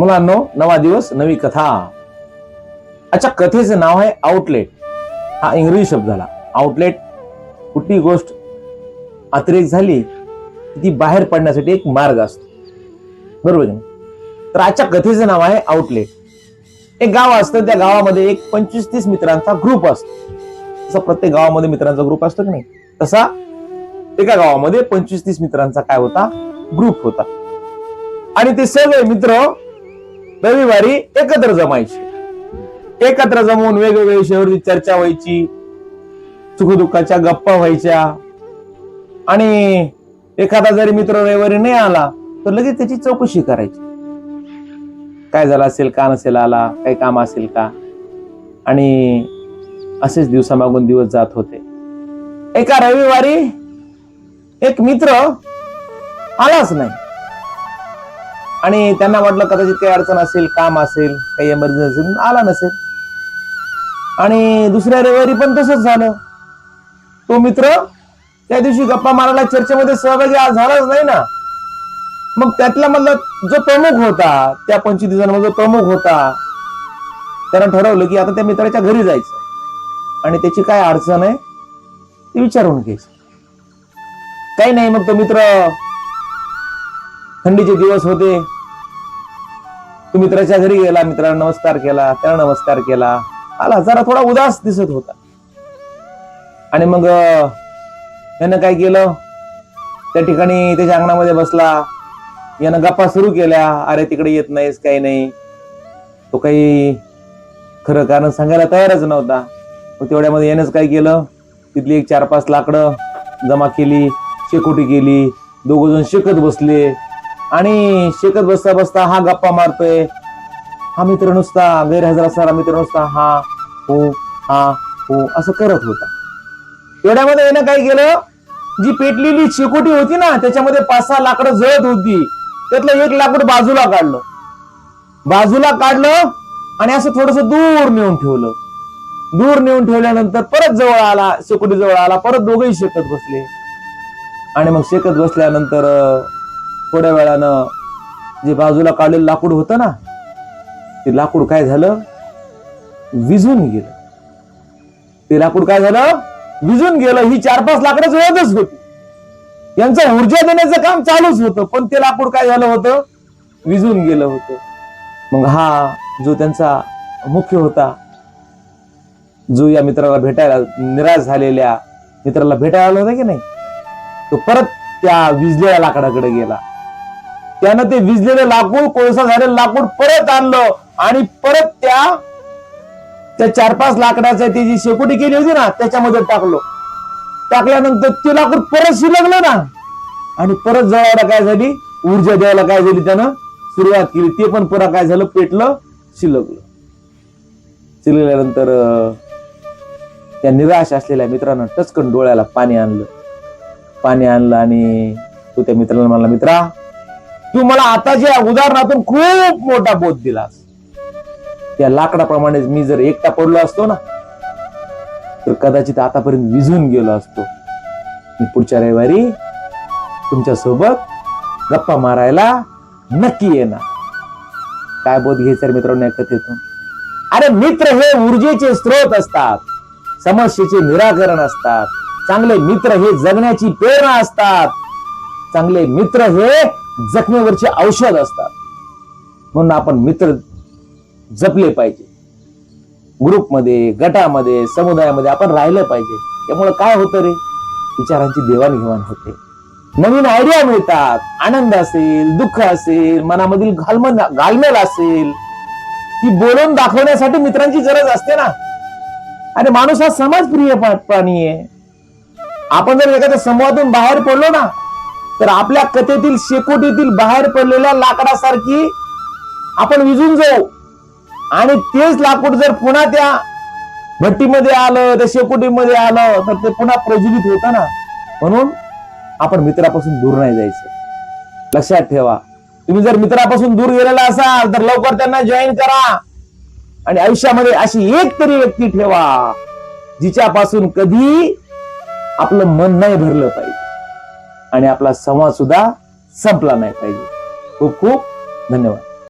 मुलांनो नवा दिवस नवी कथा. अच्छा कथेचं नाव आहे आउटलेट हा इंग्रजी शब्द झाला. आउटलेट कुठली गोष्ट अतिरेक झाली ती बाहेर पडण्यासाठी एक मार्ग असतो. बरोबर आहे तर आजच्या कथेचं नाव आहे आउटलेट एक गाव असतं त्या गावामध्ये एक पंचवीस तीस मित्रांचा ग्रुप असतो. तसा प्रत्येक गावामध्ये मित्रांचा ग्रुप असतो की नाही? तसा एका गावामध्ये पंचवीस तीस मित्रांचा काय होता? ग्रुप होता. आणि ते सगळे मित्र रविवारी एकत्र जमायचे. एकत्र जमवून वेगवेगळ्या विषयावरती चर्चा व्हायची सुखदुःखाच्या गप्पा व्हायच्या. आणि एखादा जरी मित्र रविवारी नाही आला तर लगेच त्याची चौकशी करायची. काय झालं असेल का नसेल आला काही काम असेल का? आणि असेच दिवसामागून दिवस जात होते. एका रविवारी एक मित्र आलाच नाही. आणि त्यांना वाटलं कदाचित काही अडचण असेल काम असेल काही एमर्जन्सी असेल आला नसेल. आणि दुसऱ्या रविवारी पण तसंच झालं. तो मित्र त्या दिवशी गप्पा मारायला चर्चेमध्ये सहभागी आज झालाच नाही ना. मग त्यातला मधला जो प्रमुख होता त्या पंचवीस दिवसांमध्ये जो प्रमुख होता त्यानं ठरवलं की आता त्या मित्राच्या घरी जायचं. आणि त्याची काय अडचण आहे ती विचारून घ्यायची. काही नाही मग तो मित्र थंडीचे दिवस होते. तो मित्राच्या घरी गेला मित्राला नमस्कार केला त्याला नमस्कार केला. आला जरा थोडा उदास दिसत होता. आणि मग यानं काय केलं? त्या ठिकाणी त्याच्या अंगणामध्ये बसला. यानं गप्पा सुरू केल्या. अरे तिकडे येत नाहीस काही नाही. तो काही खरं कारण सांगायला तयारच नव्हता. मग तेवढ्यामध्ये यानंच काय केलं? तिथली एक चार पाच लाकडं जमा केली शेकोटी केली. दोघं जण शेकत बसले. आणि शेकत बसता बसता हा गप्पा मारतोय. हा मित्र नुसता गैरहजर असणारा मित्र नुसता हा हो हा हो असं करत होता. एवढ्यामध्ये यानं काय केलं? जी पेटलेली शेकोटी होती ना त्याच्यामध्ये पाच सहा लाकडं जळत होती. त्यातलं एक लाकूड बाजूला काढलं. बाजूला काढलं आणि असं थोडस दूर नेऊन ठेवलं. दूर नेऊन ठेवल्यानंतर परत जवळ आला शेकोटी जवळ आला परत दोघेही शेकत बसले. आणि मग शेकत बसल्यानंतर थोड्या वेळानं जे बाजूला काढलेलं लाकूड होतं ना ते लाकूड काय झालं? विजून गेलं. ते लाकूड काय झालं? विजून गेलं. ही चार पाच लाकडं जळतच होती. यांचं ऊर्जा देण्याचं काम चालूच होतं पण ते लाकूड काय झालं होतं? विजून गेलं होतं. मग हा जो त्यांचा मुख्य होता जो या मित्राला भेटायला निराश झालेल्या मित्राला भेटायला आला होता की नाही? तो परत त्या विजलेल्या लाकडाकडे गेला. त्यानं ते विजलेलं लाकूड कोळसा झालेलं लाकूड परत आणलं आणि परत त्या त्या चार पाच लाकडाचं ती जी शेकोटी केली होती ना त्याच्यामध्ये टाकलो. टाकल्यानंतर ते लाकूड परत शिलगलं ना. आणि परत जळायला काय झाली? ऊर्जा द्यायला काय झाली त्यानं? सुरुवात केली. ते पण पुरा काय झालं? पेटलं शिलगलं शिलगल्यानंतर त्या निराश असलेल्या मित्रानं टचकन डोळ्याला पाणी आणलं. पाणी आणलं आणि तो त्या मित्राला म्हणला मित्रा तू मला आताच्या उदाहरणातून खूप मोठा बोध दिलास. त्या लाकडाप्रमाणे मी जर एकटा पडलो असतो ना तर कदाचित आतापर्यंत विझून गेलो असतो. मी पुढच्या रविवारी तुमच्यासोबत गप्पा मारायला नक्की येणार. काय बोध घ्यायचा रे मित्रांनो या कथेतून. अरे मित्र हे ऊर्जेचे स्रोत असतात समस्येचे निराकरण असतात चांगले मित्र हे जगण्याची प्रेरणा असतात चांगले मित्र हे जखमेवरचे औषध असतात. म्हणून आपण मित्र जपले पाहिजे. ग्रुपमध्ये गटामध्ये समुदायामध्ये आपण राहिलं पाहिजे. त्यामुळे काय होतं रे? विचारांची देवाणघेवाण होते. नवीन आयडिया मिळतात. आनंद असेल दुःख असेल मनामधील घालमन घालमेल असेल. ती बोलून दाखवण्यासाठी मित्रांची गरज असते ना. अरे माणूस हा समाजप्रिय प्राणी आहे. आपण जर एखाद्या समूहातून बाहेर पडलो ना तर आपल्या कथेतील शेकोटीतील बाहेर पडलेल्या लाकडासारखी आपण विजून जाऊ. आणि तेच लाकूड जर पुन्हा त्या भट्टीमध्ये आलं त्या शेकोटीमध्ये आलं तर ते पुन्हा प्रज्वलित होतं ना. म्हणून आपण मित्रापासून दूर नाही जायचं. लक्षात ठेवा. तुम्ही जर मित्रापासून दूर गेलेला असाल तर लवकर त्यांना जॉईन करा. आणि आयुष्यामध्ये अशी एक तरी व्यक्ती ठेवा जिच्यापासून कधी आपलं मन नाही भरलं पाहिजे. आणि आपला संवाद सुद्धा संपला नाही पाहिजे. खूप खूप धन्यवाद.